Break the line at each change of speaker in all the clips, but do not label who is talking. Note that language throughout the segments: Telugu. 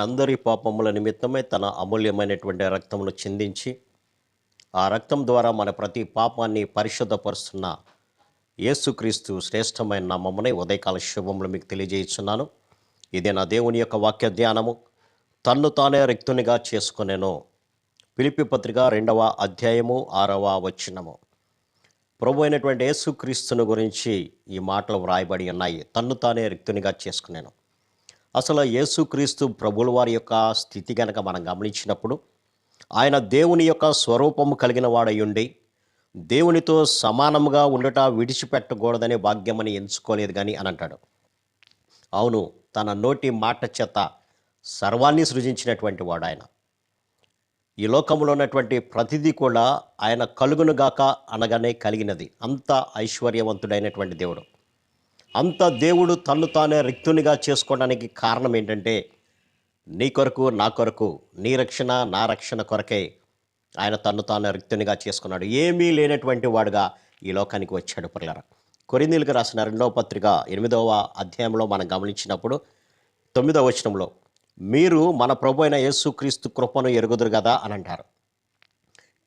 మనందరి పాపముల నిమిత్తమై తన అమూల్యమైనటువంటి రక్తమును చిందించి ఆ రక్తం ద్వారా మన ప్రతి పాపాన్ని పరిశుద్ధపరుస్తున్న యేసుక్రీస్తు శ్రేష్టమైన నామమునే ఉదయకాల శుభములు మీకు తెలియజేస్తున్నాను ఇది నా దేవుని యొక్క వాక్య ధ్యానము. తన్ను తానే రిక్తునిగా చేసుకునేను. పిలిపి పత్రిక రెండవ అధ్యాయము ఆరవ వచనము. ప్రభు అయినటువంటి యేసుక్రీస్తుని గురించి ఈ మాటలు వ్రాయబడి ఉన్నాయి. తన్ను తానే రిక్తునిగా చేసుకునేను. అసలు యేసుక్రీస్తు ప్రభుల వారి యొక్క స్థితి కనుక మనం గమనించినప్పుడు ఆయన దేవుని యొక్క స్వరూపము కలిగిన వాడయుండి దేవునితో సమానముగా ఉండట విడిచిపెట్టకూడదనే భాగ్యమని ఎంచుకోలేదు కానీ అని అంటాడు. అవును తన నోటి మాట చేత సర్వాన్ని సృజించినటువంటి వాడు ఆయన. ఈ లోకంలో ఉన్నటువంటి ప్రతిదీ కూడా ఆయన కలుగునుగాక అనగానే కలిగినది. అంత ఐశ్వర్యవంతుడైనటువంటి దేవుడు. అంత దేవుడు తన్ను తానే రిక్తునిగా చేసుకోవడానికి కారణం ఏంటంటే నీ కొరకు నా కొరకు నీ రక్షణ నా రక్షణ కొరకే ఆయన తన్ను తాను రిక్తునిగా చేసుకున్నాడు. ఏమీ లేనటువంటి వాడుగా ఈ లోకానికి వచ్చాడు పిల్లరా కొరిందీలకు రాసిన రెండవ పత్రిక ఎనిమిదవ అధ్యాయంలో మనం గమనించినప్పుడు తొమ్మిదవ వచనంలో మీరు మన ప్రభు అయిన యేసుక్రీస్తు కృపను ఎరుగుదురు కదా అని అంటారు.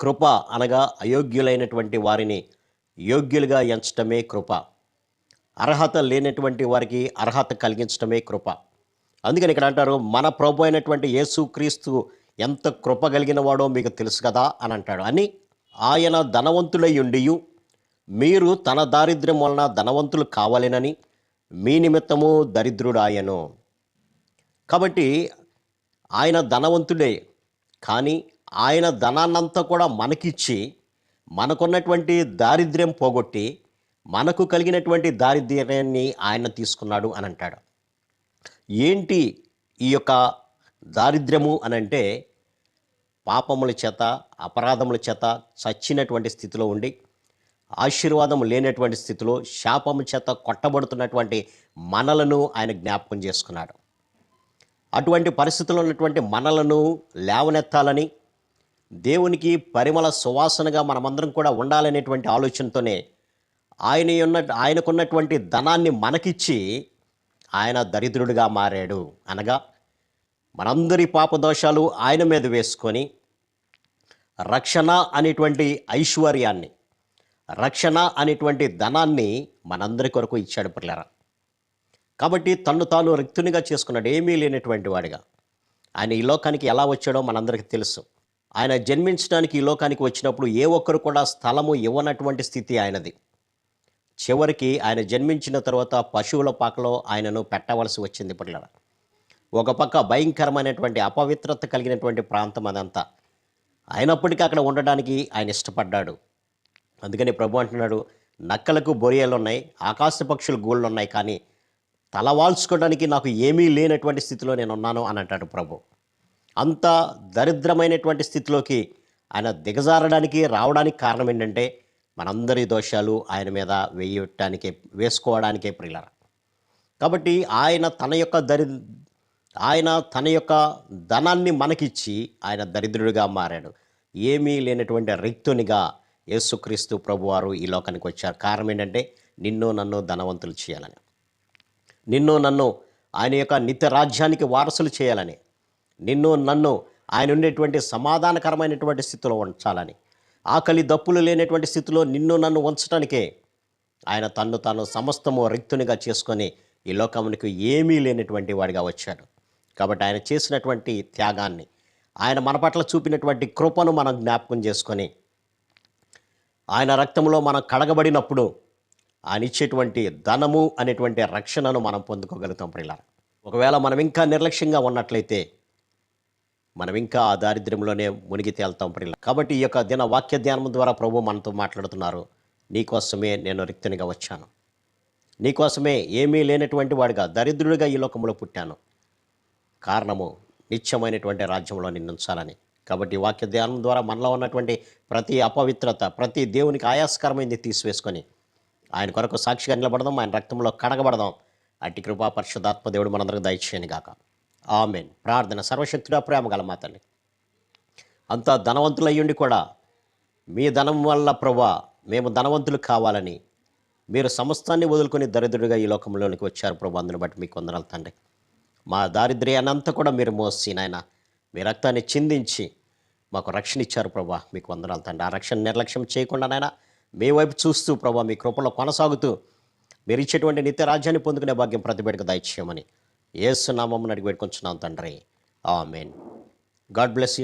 కృప అనగా అయోగ్యులైనటువంటి వారిని యోగ్యులుగా ఎంచటమే కృప. అర్హత లేనటువంటి వారికి అర్హత కలిగించడమే కృప. అందుకని ఇక్కడ అంటారు మన ప్రభు అయినటువంటి యేసుక్రీస్తు ఎంత కృప కలిగిన వాడో మీకు తెలుసు కదా అని అంటాడు. అని ఆయన ధనవంతులై ఉండియు మీరు తన దారిద్ర్యం వలన ధనవంతులు కావాలేనని మీ నిమిత్తము దరిద్రుడాయను. కాబట్టి ఆయన ధనవంతుడే కానీ ఆయన ధనాన్నంతా కూడా మనకిచ్చి మనకున్నటువంటి దారిద్ర్యం పోగొట్టి మనకు కలిగినటువంటి దారిద్ర్యాన్ని ఆయన తీసుకున్నాడు అని అంటాడు. ఏంటి ఈ యొక్క దారిద్ర్యము అని అంటే పాపముల చేత అపరాధముల చేత చచ్చినటువంటి స్థితిలో ఉండి ఆశీర్వాదం లేనటువంటి స్థితిలో శాపము చేత కొట్టబడుతున్నటువంటి మనలను ఆయన జ్ఞాపకం చేసుకున్నాడు. అటువంటి పరిస్థితుల్లో ఉన్నటువంటి మనలను లేవనెత్తాలని దేవునికి పరిమళ సువాసనగా మనమందరం కూడా ఉండాలనేటువంటి ఆలోచనతోనే ఆయన ఉన్న ఆయనకున్నటువంటి ధనాన్ని మనకిచ్చి ఆయన దరిద్రుడిగా మారాడు. అనగా మనందరి పాపదోషాలు ఆయన మీద వేసుకొని రక్షణ అనేటువంటి ఐశ్వర్యాన్ని రక్షణ అనేటువంటి ధనాన్ని మనందరి కొరకు ఇచ్చాడు పిల్లరా కాబట్టి తను తాను రిక్తునిగా చేసుకున్నాడు. ఏమీ లేనటువంటి వాడిగా. ఆయన ఈ లోకానికి ఎలా వచ్చాడో మనందరికీ తెలుసు. ఆయన జన్మించడానికి ఈ లోకానికి వచ్చినప్పుడు ఏ ఒక్కరు కూడా స్థలము ఇవ్వనటువంటి స్థితి ఆయనది. చివరికి ఆయన జన్మించిన తర్వాత పశువుల పాకలో ఆయనను పెట్టవలసి వచ్చింది పిల్లల. ఒక పక్క భయంకరమైనటువంటి అపవిత్రత కలిగినటువంటి ప్రాంతం అదంతా. అయినప్పటికీ అక్కడ ఉండడానికి ఆయన ఇష్టపడ్డాడు. అందుకని ప్రభు అంటున్నాడు నక్కలకు బొరియలు ఉన్నాయి ఆకాశ పక్షులు గూళ్ళు ఉన్నాయి కానీ తల వాల్చుకోవడానికి నాకు ఏమీ లేనటువంటి స్థితిలో నేను ఉన్నాను అని అంటాడు ప్రభు. అంత దరిద్రమైనటువంటి స్థితిలోకి ఆయన దిగజారడానికి రావడానికి కారణం ఏంటంటే మనందరి దోషాలు ఆయన మీద వేయటానికే వేసుకోవడానికే ప్రియులర. కాబట్టి ఆయన తన యొక్క దరి ఆయన తన యొక్క ధనాన్ని మనకిచ్చి ఆయన దరిద్రుడిగా మారాడు. ఏమీ లేనటువంటి రిక్తునిగా యేసుక్రీస్తు ప్రభువారు ఈ లోకానికి వచ్చారు. కారణం ఏంటంటే నిన్ను నన్ను ధనవంతులు చేయాలని. నిన్ను నన్ను ఆయన యొక్క నిత్య రాజ్యానికి వారసులు చేయాలని. నిన్ను నన్ను ఆయన ఉండేటువంటి సమాధానకరమైనటువంటి స్థితిలో ఉంచాలని. ఆకలి దప్పులు లేనటువంటి స్థితిలో నిన్ను నన్ను ఉంచడానికే ఆయన తన్ను తాను సమస్తము రిక్తునిగా చేసుకొని ఈ లోకమునికి ఏమీ లేనటువంటి వాడిగా వచ్చాడు. కాబట్టి ఆయన చేసినటువంటి త్యాగాన్ని ఆయన మన పట్ల చూపినటువంటి కృపను మనం జ్ఞాపకం చేసుకొని ఆయన రక్తంలో మనం కడగబడినప్పుడు ఆయన ఇచ్చేటువంటి ధనము అనేటువంటి రక్షణను మనం పొందుకోగలుగుతాం ప్రియుల ఒకవేళ మనం ఇంకా నిర్లక్ష్యంగా ఉన్నట్లయితే మనం ఇంకా ఆ దారిద్ర్యంలోనే మునిగి తేల్తాం ప్రియుల కాబట్టి ఈ యొక్క దిన వాక్య ధ్యానం ద్వారా ప్రభు మనతో మాట్లాడుతున్నారు. నీకోసమే నేను రిక్తునిగా వచ్చాను. నీకోసమే ఏమీ లేనటువంటి వాడిగా దరిద్రుడిగా ఈ లోకంలో పుట్టాను. కారణము నిత్యమైనటువంటి రాజ్యంలో నిన్నుంచాలని కాబట్టి వాక్య ధ్యానం ద్వారా మనలో ఉన్నటువంటి ప్రతి అపవిత్రత ప్రతి దేవునికి ఆయాస్కరమైంది తీసివేసుకొని ఆయన కొరకు సాక్షిగా నిలబడదాం ఆయన రక్తంలో కడగబడదాం. అట్టి కృపా పరిశుధాత్మ దేవుడు మనందరికి దయచేయని గాక. ఆమెన్. ప్రార్థన సర్వశక్తుడా ప్రేమ గల మా తల్లి. అంత ధనవంతులయ్యుండి కూడా మీ ధనం వల్ల ప్రభా మేము ధనవంతులు కావాలని మీరు సమస్తాన్ని వదులుకొని దరిద్రుడిగా ఈ లోకంలోనికి వచ్చారు ప్రభు. అందుని బట్టి మీకు వందనాలు తండ్రి. మా దారిద్ర్యాన్ని అంతా కూడా మీరు మోసి నాయన మీ రక్తాన్ని చిందించి మాకు రక్షణ ఇచ్చారు ప్రభా. మీకు వందనాలు తండ్రి. ఆ రక్షణ నిర్లక్ష్యం చేయకుండా నాయన మీ వైపు చూస్తూ ప్రభా మీ కృపలో కొనసాగుతూ మీరు ఇచ్చేటువంటి నిత్య రాజ్యాన్ని పొందుకునే భాగ్యం ప్రతిబిడక దయచేయమని ఏసునామం నామమ్మని అడిగి పెట్టుకుంటున్నాం తండ్రి. ఆమెన్. God bless you.